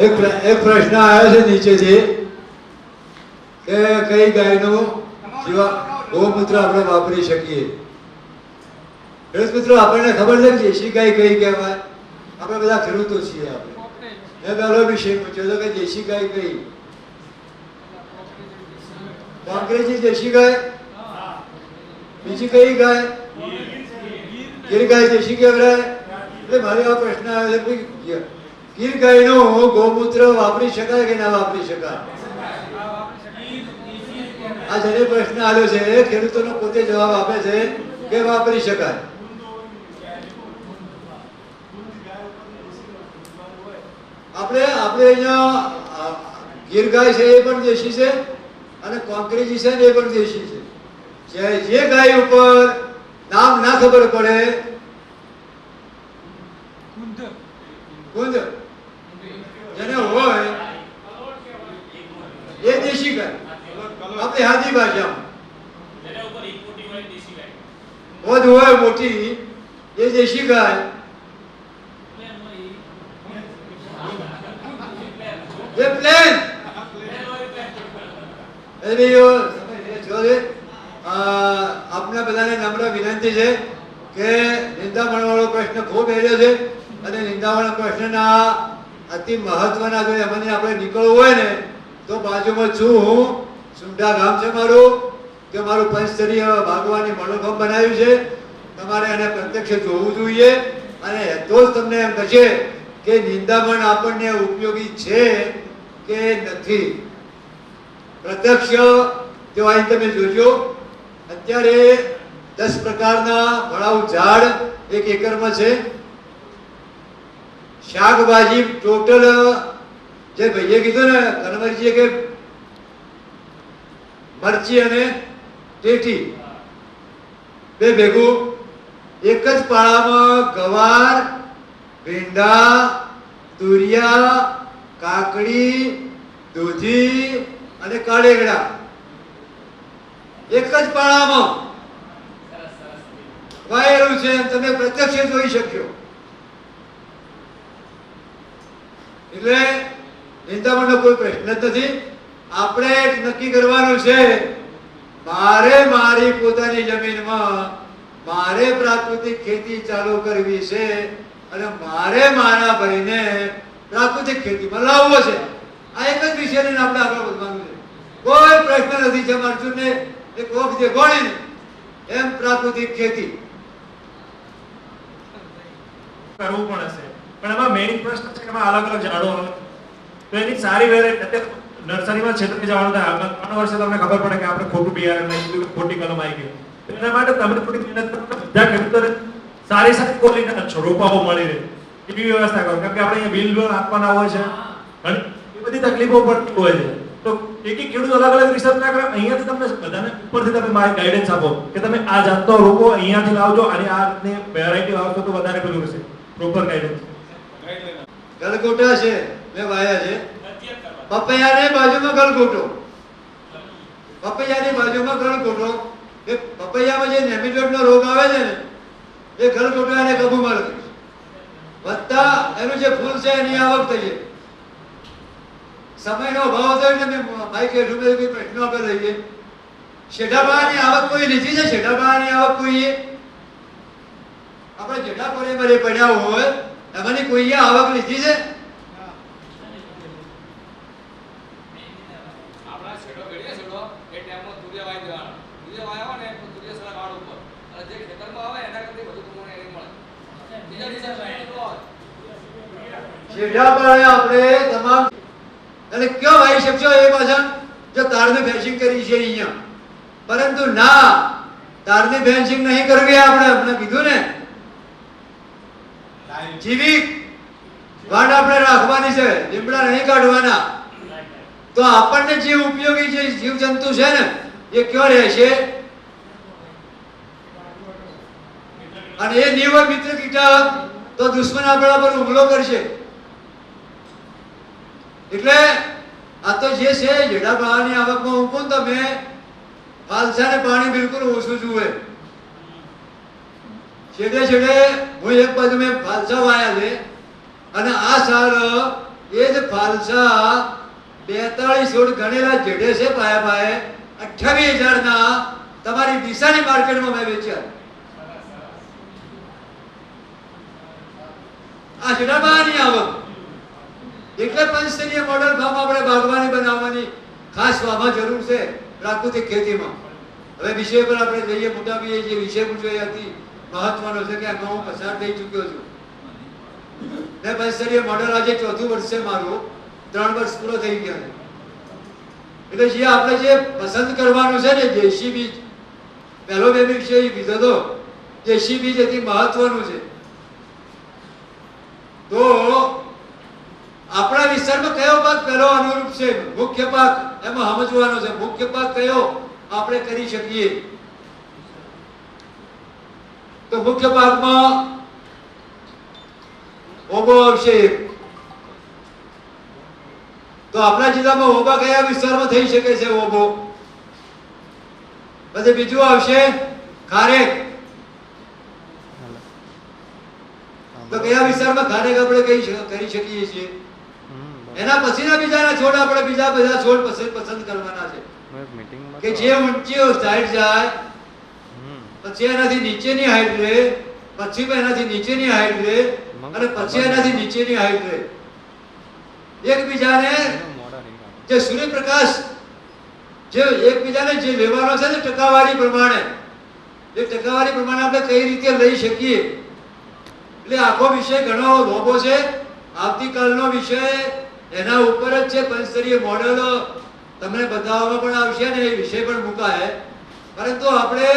એક એક પ્રશ્ન આવ્યો છે નીચેથી. કે કઈ ગાયનું જીવા, ગૌમૂત્ર આપણે વાપરી શકીએ? ખેડૂત મિત્રો, આપણને ખબર કે દેશી ગાય કઈ કહેવાય? આપણે બધા ખેડૂતો છીએ આપણે. મેં પહેલો વિષય પૂછ્યો હતો કે દેશી ગાય કઈ? કોંગ્રેસી દેશી ગાય? બીજી કઈ ગાય? ગીર ગાય દેશી કહેવાય? એટલે મારે આ પ્રશ્ન આવ્યો છે ગીર- ગાયનો ગૌમૂત્ર વાપરી શકાય કે ના વાપરી શકાય? આ જેને પ્રશ્ન આવ્યો છે, ખેડૂતોનો પોતે જવાબ આપે છે કે વાપરી શકાય. આપણે આપણે અહીંયા ગીર ગાય છે એ પણ દેશી છે અને કોંક્રીજી છે એ પણ દેશી છે. જે જે ગાય ઉપર નામ ના ખબર પડે કુંદ. જેને હોય એ દેશી ગાય. આપણી હાજી ભાષામાં. હોદ હોય મોટી એ દેશી ગાય. એ પ્લેન. આપના બધાને નમ્ર વિનંતી છે કે નિંદામણ વાળો પ્રશ્ન ખૂબ એર્યો છે અને નિંદામણ પ્રશ્નના અતિ મહત્વના જો એમાંથી આપણે નીકળવું હોય ને, તો બાજુમાં છું હું. સુંઢા ગામ છે મારું. કે મારું પંચસ્તરીય ભાગવાની મનોભમ બનાવ્યું છે, તમારે એને પ્રત્યક્ષ જોવું જોઈએ. અને તો જ તમને એમ થશે કે નિંદામણ આપણને ઉપયોગી છે કે નથી. પ્રત્યક્ષ, જો અહીં તમે જોજો, અત્યારે દસ પ્રકારના ભળાવ ઝાડ એક એકરમાં છે. શાકભાજી ટોટલ, જે ભાઈએ કીધું ને કનવરજીએ કે મરચી અને ટેટી, બે ભેગું, એક જ પાળામાં ગવાર, ભીંડા, તુરિયા, કાકડી, દૂધી અને કાળેગડા. એક જ પાળામાં. વાયેલું છે તમે પ્રત્યક્ષ જોઈ શક્યો એટલે નિંદામણનો કોઈ પ્રશ્ન જ નથી. આપણે નક્કી કરવાનું છે, મારે મારી પોતાની જમીનમાં મારે પ્રાકૃતિક ખેતી ચાલુ કરવી છે અને મારે મારા ભાઈને પ્રાકૃતિક ખેતીમાં લાવવો છે. આ એક જ વિષય લઈને આપણે આગળ વધવાનું છે. કોઈ પ્રશ્ન નથી જેમ અર્જુનને એક વખત જે ગોળીને એમ પ્રાકૃતિક ખેતી. કરવું પણ હશે પણ એમાં મેઇન પ્રશ્ન છે કે એમાં અલગ અલગ ઝાડો આવે તો એની સારી વેરાયટી અત્યારે નર્સરીમાં છેતરી જવાનું થાય ત્રણ વર્ષે તમને ખબર પડે કે આપણે ખોટું બિયારણ આવી ખોટી કલમ આવી ગઈ એના માટે તમે થોડી મહેનત કરો બધા ખેડૂતોને સારી સારી ક્વોલિટીના રોપાઓ મળી રહે. એવી વ્યવસ્થા કરો. કેમ કે આપણે અહીંયા બિલ આપવાના હોય છે. અને એ બધી તકલીફો પડતી હોય છે. તો એક એક ખેડૂત અલગ અલગ રિસર્ચ ના કરે. અહીંયાથી તમને બધાને ઉપરથી તમે મારી ગાઈડન્સ આપો કે તમે આ જાતનો રોપો અહીંયાથી લાવજો. અને આ રીતની વેરાયટી લાવશો તો વધારે પેલું રહેશે પ્રોપર ગાઈડન્સ ગલગોટા છે. મેં વાયા છે. પપૈયાની બાજુમાં ગલગોટો. પપૈયાની બાજુમાં ગલગોટો. એ પપૈયામાં જે નેમિટોડનો રોગ આવે છે ને, એ ગલગોટાને એને કબૂમાં લગે વત્તા એનું જે ફૂલ છે એની આવક થઈ જાય. સમયનો અભાવ હતો એટલે મેં ભાઈ કે રૂપે કોઈ પ્રશ્નો આપણે લઈએ. શેઢાબાની આવક કોઈ લીધી છે? શેઢાબાની આવક કોઈએ આપણે જેઠા પડે મરે પડ્યા હોય એમાંની કોઈએ આવક લીધી છે? આપણા આવે તમામ કયો વાવી શકશો એ પાછળ જો તારની ફેન્સિંગ કરી છે અહીંયા. પરંતુ ના તારની ફેન્સિંગ નહીં કરવી આપણે. આપણે કીધું ને જીવિક વાડ આપણે રાખવાની છે, લીમડા નહીં કાઢવાના. તો આપણને જે ઉપયોગી જે જીવજંતુ છે ને, એ કયો રહેશે અને એ નિયમ મિત્ર કીટક તો દુશ્મન આપણા પર હુમલો કરશે. એટલે આ તો જે છે, જેડા પાણી આવકમાં મૂકો તમે ફાલસા ને પાણી બિલકુલ ઓછું જુએ. છેડે છેડે હું એક બાજુ મેં ફાલસા વાયા છે અને આ સાર એ જ ફાલસા બેતાળીસ છોડ ગણેલા જેડે છે પાયા પાયે. અઠ્યાવીસ હજારના તમારી દિશાની માર્કેટમાં મેં વેચ્યા આ જડાબાની આવક એટલે પંચસ્તરીય મોડલ ફાર્મ આપણે બાગવાની બનાવવાની ખાસ વામાં જરૂર છે પ્રાકૃતિક ખેતીમાં. હવે વિષય પર આપણે જઈએ ભાઈએ જે વિષય પૂછવાઈ અતિ મહત્વનો છે કે આમાં હું પસાર થઈ ચૂક્યો છું. ને પંચસ્તરીય મોડલ આજે ચોથું વર્ષ છે મારું, ત્રણ વર્ષ પૂરો થઈ ગયા છે. એટલે જે આપણે જે પસંદ કરવાનું છે ને, દેશી બીજ, પહેલો બે વિષય એ બીજો તો દેશી બીજ અતિ મહત્વનું છે. તો આપણા વિસ્તારમાં કયો પાક પહેલો અનુરૂપ છે? મુખ્ય પાક, એમાં સમજવાનો છે, મુખ્ય પાક કયો આપણે કરી શકીએ? તો મુખ્ય ભાગમાં ઓબો આવશે તો આપણા જિલ્લામાં ઓબા કયા વિસ્તારમાં થઈ શકે છે ઓબો પછી બીજું આવશે ખારેક. તો કયા વિસ્તારમાં ખારેક આપણે કઈ કરી શકીએ છીએ? એના પછીના બીજાના છોડ આપણે બીજા બધા છોડ પસંદ પસંદ કરવાના છે. કે જે ઊંચી સાઈડ જાય પછી એનાથી નીચેની હાઈટ રહે પછી એનાથી નીચેની હાઈટ રે અને પછી એનાથી નીચેની હાઈટ રે. એકબીજાને જે સૂર્યપ્રકાશ જે એકબીજાને જે લેવાનો છે ને ટકાવારી પ્રમાણે એ ટકાવારી પ્રમાણે આપણે કઈ રીતે લઈ શકીએ? એટલે આખો વિષય ઘણો લોભો છે. આવતીકાલનો વિષય એના ઉપર જ છે પંચસ્તરીય મોડેલો તમને બતાવવામાં પણ આવશે ને એ વિષય પણ મુકાય. પરંતુ આપણે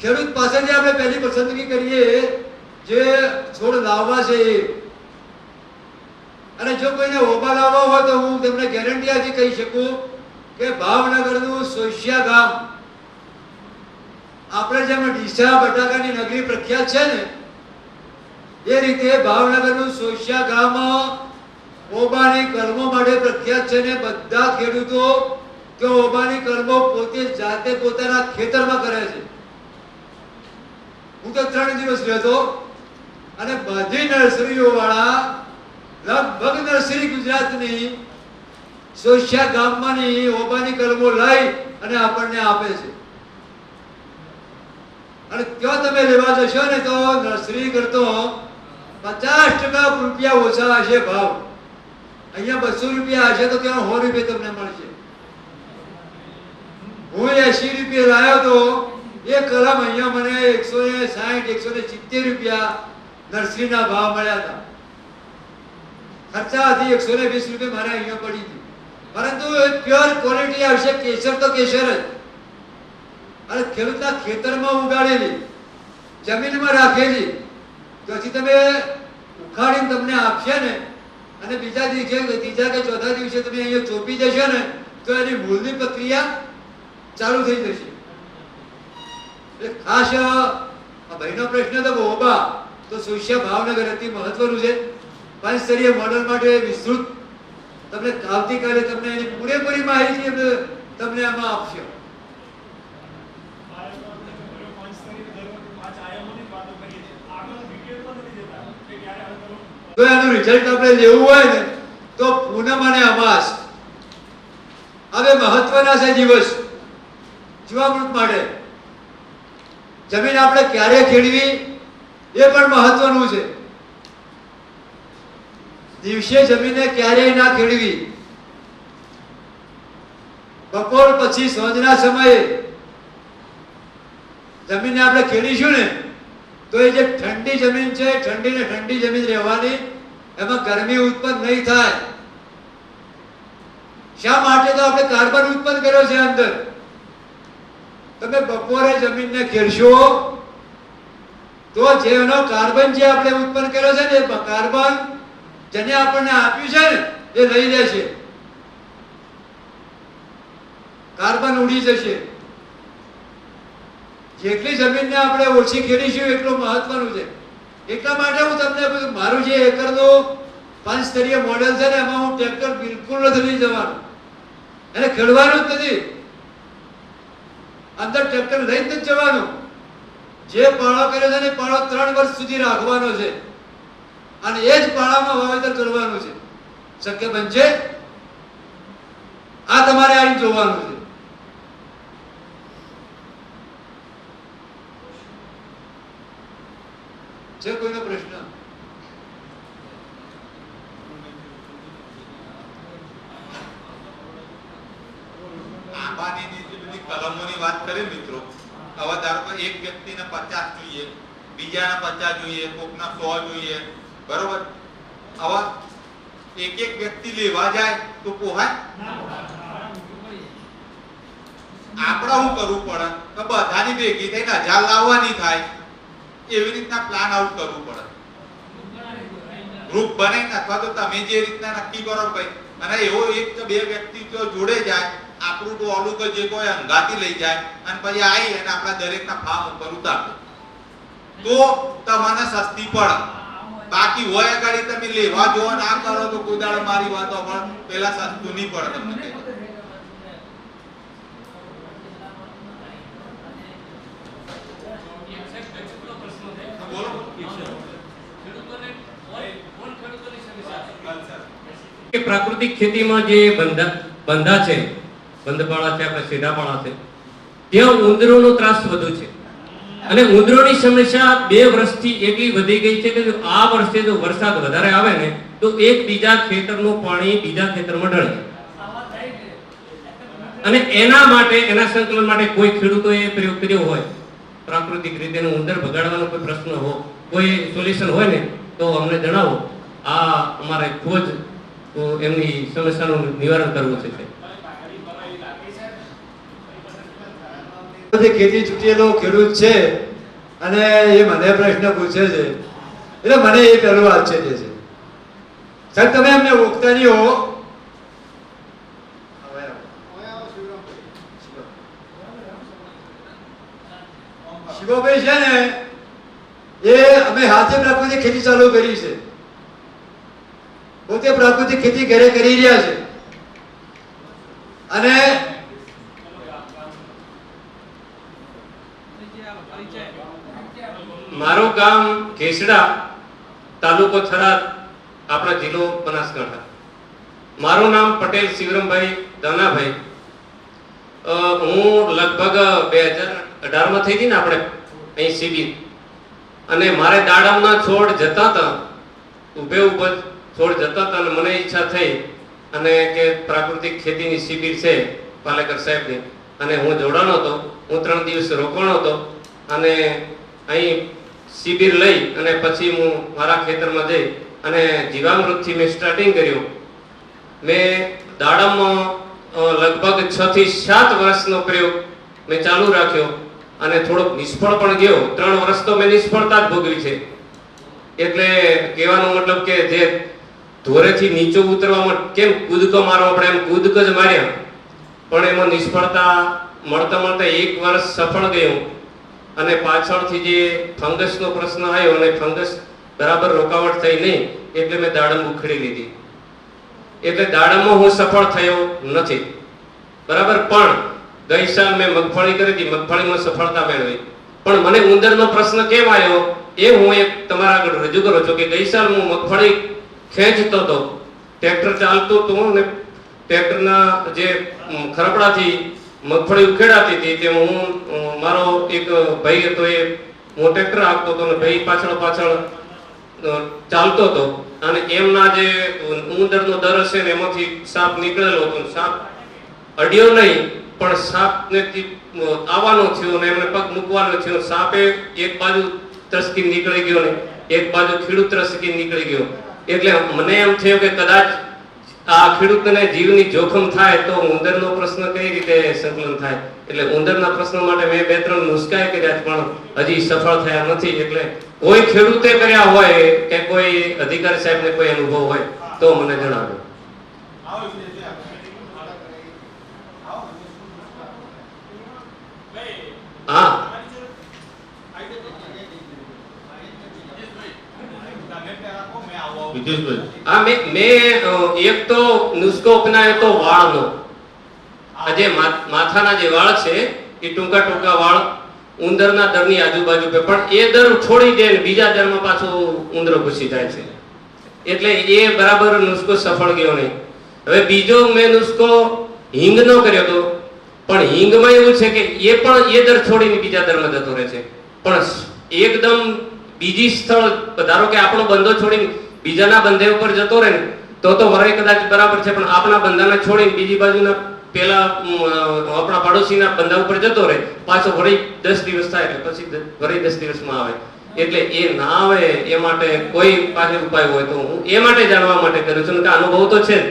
ખેડૂત પાસેથી આપણે પહેલી પસંદગી કરીએ જે છોડ લાવવા છે એ. અને જો કોઈને ઓબા લાવવા હોય તો હું તમને ગેરંટી આજે કહી શકું કે ભાવનગરનું સોશિયા ગામ. આપણે જેમ ડીસા બટાકાની નગરી પ્રખ્યાત છે ને, એ રીતે ભાવનગરનું સોશિયા ગામ ઓબાની કર્મો માટે પ્રખ્યાત છે ને બધા ખેડૂતો કે ઓબાની કર્મો પોતે જાતે પોતાના ખેતરમાં કરે છે. હું તો ત્રણ દિવસ રહેતો અને બધી નર્સરીઓ વાળા લગભગ નર્સરી ગુજરાતની સોશિયા ગામમાંની ઓબાની કલમો લઈ અને આપણને આપે છે. અને ત્યાં તમે લેવા જશો ને તો નર્સરી કરતો પચાસ ટકા રૂપિયા ઓછા હશે ભાવ. અહીંયા બસો રૂપિયા હશે તો ત્યાં સો રૂપિયા તમને મળશે. હું એસી રૂપિયા લાવ્યો તો એ કલમ અહીંયા મને એકસો ને સાઠ એકસો ને સિત્તેર રૂપિયા નર્સરીના ભાવ મળ્યા હતા. ખર્ચા હતી એકસો ને વીસ રૂપિયા મારે અહીંયા પડી હતી. પરંતુ પ્યોર ક્વોલિટી આવશે, કેસર તો કેસર જ. અને ખેડૂતના ખેતરમાં ઉગાડેલી, જમીનમાં રાખેલી પછી તમે ઉખાડીને તમને આપશે ને, અને બીજા દિવસે, ત્રીજા કે ચોથા દિવસે તમે અહીંયા ચોપી જશો ને, તો એની મૂળની પ્રક્રિયા ચાલુ થઈ જશે. એટલે ખાસ આ ભાઈનો પ્રશ્ન તો ઓબા તો સોશિયા ભાવનગર અતિ મહત્વનું છે. પાંચસ્તરીય મોડલ માટે વિસ્તૃત. તમને આવતીકાલે તમને એની પૂરેપૂરી માહિતી તમને આમાં આપશે. તો એનું રિઝલ્ટ આપણે લેવું હોય ને, તો પૂનમ અને અમાસ. હવે મહત્વના છે દિવસ. જીવામૃત માટે. જમીન આપણે ક્યારે ખેડવી એ પણ મહત્વનું છે. દિવસે જમીને ક્યારેય ના ખેડવી. બપોર પછી સાંજના સમયે જમીનને આપણે ખેડીશું ને, તો એ જે ઠંડી જમીન છે ઠંડી ને ઠંડી જમીન રહેવાની, એમાં ગરમી ઉત્પન્ન નહીં થાય. શા માટે તો આપણે કાર્બન ઉત્પન્ન કર્યો છે અંદર? તમે બપોરે જમીનને ખેડશો તો જેનો કાર્બન જે આપણે ઉત્પન્ન કર્યો છે ને કાર્બન જેને આપણને આપ્યું છે ને, એ લઈ લેશે કાર્બન ઉડી જશે. જેટલી જમીનને આપણે ઓછી ખેડીશું એટલું મહત્વનું છે. એટલા માટે હું તમને મારું જે એકરનું પાંચસ્તરીય મોડેલ છે ને, એમાં હું ટ્રેક્ટર બિલકુલ નથી જવાનું. એને ખેડવાનું જ નથી. અંદર ટ્રેક્ટર લઈને જ જવાનું. જે પાળો કર્યો છે ને પાળો ત્રણ વર્ષ સુધી રાખવાનો છે. અને એ જ પાળામાં વાવેતર કરવાનું છે. શક્ય બનશે? આ તમારે આવીને જોવાનું છે. છે કોઈનો પ્રશ્ન આંબાની જે બધી વાત કરી મિત્રો હવે ધારો કે એક વ્યક્તિને પચાસ જોઈએ, બીજાને પચાસ જોઈએ, કોકના સો જોઈએ, બરોબર? હવે એક એક વ્યક્તિ લેવા જાય તો પોહાય? આપણે શું કરવું પડે? તો બધાની ભેગી થઈને હજાર લાવવાની થાય. એવી રીતના પ્લાન આઉટ કરવું પડે. ગ્રુપ બનાવીને અથવા તો તમે જે રીતના નક્કી કરો ભાઈ. અને એવો એક બે વ્યક્તિ જો જોડે જાય આપણું તો ઓલું કે જે કોઈ અંગાતી લઈ જાય અને પછી આવી અને આપણા દરેકના ફાર્મ ઉપર ઉતારતો તો તમને સસ્તી પડે બાકી હોય આગળ તમે લેવા જો ના કરો તો કોઈ દાડો મારી વાતો પણ પેલા સસ્તું નહીં પડે. તમને પ્રાકૃતિક ખેતીમાં જે બંધા બંધા છે બંધપાળા છે, આપણે સીધાપાળા છે. ત્યાં ઉંદરોનો ત્રાસ વધુ છે. અને ઉંદરોની સમસ્યા બે વર્ષથી એટલી વધી ગઈ છે કે આ વર્ષે જો વરસાદ વધારે આવે ને, તો એક બીજા ખેતરનું પાણી બીજા ખેતરમાં ઢળે. અને એના માટે, એના સંકલન માટે કોઈ ખેડૂતોએ પ્રયોગ કર્યો હોય, પ્રાકૃતિક રીતે ઉંદર ભગાડવાનો કોઈ પ્રશ્ન હો, કોઈ સોલ્યુશન હોય ને, તો અમને જણાવો. આ અમારે ખૂબ જ તો એમની સમસ્યાનું નિવારણ કરવું છે બધી ખેતી ચૂંટેલો ખેડૂત છે અને એ મને પ્રશ્ન પૂછે છે. એટલે મને એ પહેલું આશ્ચર્ય છે. સાહેબ, તમે એમને ઓળખતા નહીં હો. શિવભાઈ છે ને, એ અમે હાથે પ્રાકૃતિક ખેતી ચાલુ કરી છે. પોતે પ્રાકૃતિક ખેતી ઘરે કરી રહ્યા છે. અને મારું ગામ કેસડા તાલુકો થરાદ, આપણા જિલ્લો બનાસકાંઠા. મારું નામ પટેલ શિવરમભાઈ દાનાભાઈ. હું લગભગ બે હજાર અઢારમાં થઈ હતી ને આપણે અહીં શિબિર અને મારે દાડમના છોડ જતા હતા ઉભે ઉભે છોડ જતા હતા અને મને ઈચ્છા થઈ અને કે પ્રાકૃતિક ખેતીની શિબિર છે પાલેકર સાહેબની. અને હું જોડાણો હતો, હું ત્રણ દિવસ રોકાણો હતો અને અહીં શિબિર લઈ અને પછી હું મારા ખેતરમાં જઈ અને જીવામૃતથી મેં સ્ટાર્ટિંગ કર્યું. મેં દાડમમાં લગભગ છ થી સાત વર્ષનો પ્રયોગ મેં ચાલુ રાખ્યો અને થોડોક નિષ્ફળ પણ ગયો. ત્રણ વર્ષ તો મેં નિષ્ફળતા જ ભોગવી છે. એટલે કહેવાનો મતલબ કે જે ધોરેથી નીચો ઉતરવામાં કેમ કૂદકો મારો આપણે એમ કૂદક જ માર્યા. પણ એમાં નિષ્ફળતા મળતા મળતા એક વર્ષ સફળ ગયું. અને પાછળથી જે ફંગસનો પ્રશ્ન આવ્યો અને ફંગસ બરાબર રોકાવટ થઈ નહીં, એટલે મેં દાડમ ઉખેડી લીધી. એટલે દાડમમાં હું સફળ થયો નથી. બરાબર? પણ ગઈ સાલ મેં મગફળી કરી હતી, મગફળીમાં સફળતા મેળવી. પણ મને ઉંદરનો પ્રશ્ન કેમ આવ્યો? એ હું એક તમારા આગળ રજૂ કરું છું કે ગઈ સાલ હું મગફળી ખેંચતો હતો ટ્રેક્ટર ચાલતું હતું ને ટ્રેક્ટરના જે ખરપડાથી મગફળી ઉખેડાતી હતી તેમ હું મારો એક ભાઈ હતો એ હું ટ્રેક્ટર આપતો હતો અને ભાઈ પાછળ પાછળ ચાલતો હતો. અને એમના જે ઉંદરનો દર હશે ને એમાંથી સાપ નીકળેલો હતો. સાપ અડ્યો નહીં, પણ સાપને આવવાનો થયો ને એમને પગ મૂકવાનો થયો. સાપે એક બાજુ ત્રસકી નીકળી ગયો ને, એક બાજુ ખેડૂત ત્રસકી નીકળી ગયો. એટલે મને એમ થયું કે કદાચ આ ખેડૂતને જીવની જોખમ થાય તો ઉંદરનો પ્રશ્ન કઈ રીતે સંકલન થાય? એટલે ઉંદરના પ્રશ્ન માટે મેં બે ત્રણ નુસ્ખાએ કર્યા પણ હજી સફળ થયા નથી. એટલે કોઈ ખેડૂતે કર્યા હોય કે કોઈ અધિકારી સાહેબને કોઈ અનુભવ હોય તો મને જણાવો આવો વિષય છે આપણે. આવો. હા તમે પહેલા કહો, આવો. હા મેં મેં એક તો નુસ્ખો અપનાવ્યો તો વાળનો. આ જે માથાના જે વાળ છે, એ ટૂંકા ટૂંકા વાળ ઉંદરના દરની આજુબાજુ પે, પણ એ દર છોડી દે ને બીજા દરમાં પાછો ઉંદરો ઘૂસી જાય છે. એટલે એ બરાબર નુસ્ખો સફળ ગયો નહીં. હવે બીજો મેં નુસ્ખો હિંગનો કર્યો હતો પણ હિંગમાં એવું છે કે એ પણ એ દર છોડીને બીજા દરમાં જતો રહે છે. પણ એકદમ બીજી સ્થળ, ધારો કે આપણો બંધો છોડીને બીજાના બંધે ઉપર જતો રહે, તો તો વરાય કદાચ બરાબર છે, પણ આપણા બંધાને છોડીને બીજી બાજુના પેલા આપણા પડોશીના બંધા ઉપર જતો રહે, પાછો વળી દસ દિવસ થાય એટલે પછી વરાય દસ દિવસમાં આવે. એટલે એ ના આવે, એ માટે કોઈ પાસે ઉપાય હોય તો હું એ માટે જાણવા માટે કર્યું છું કે અનુભવ તો છે જ.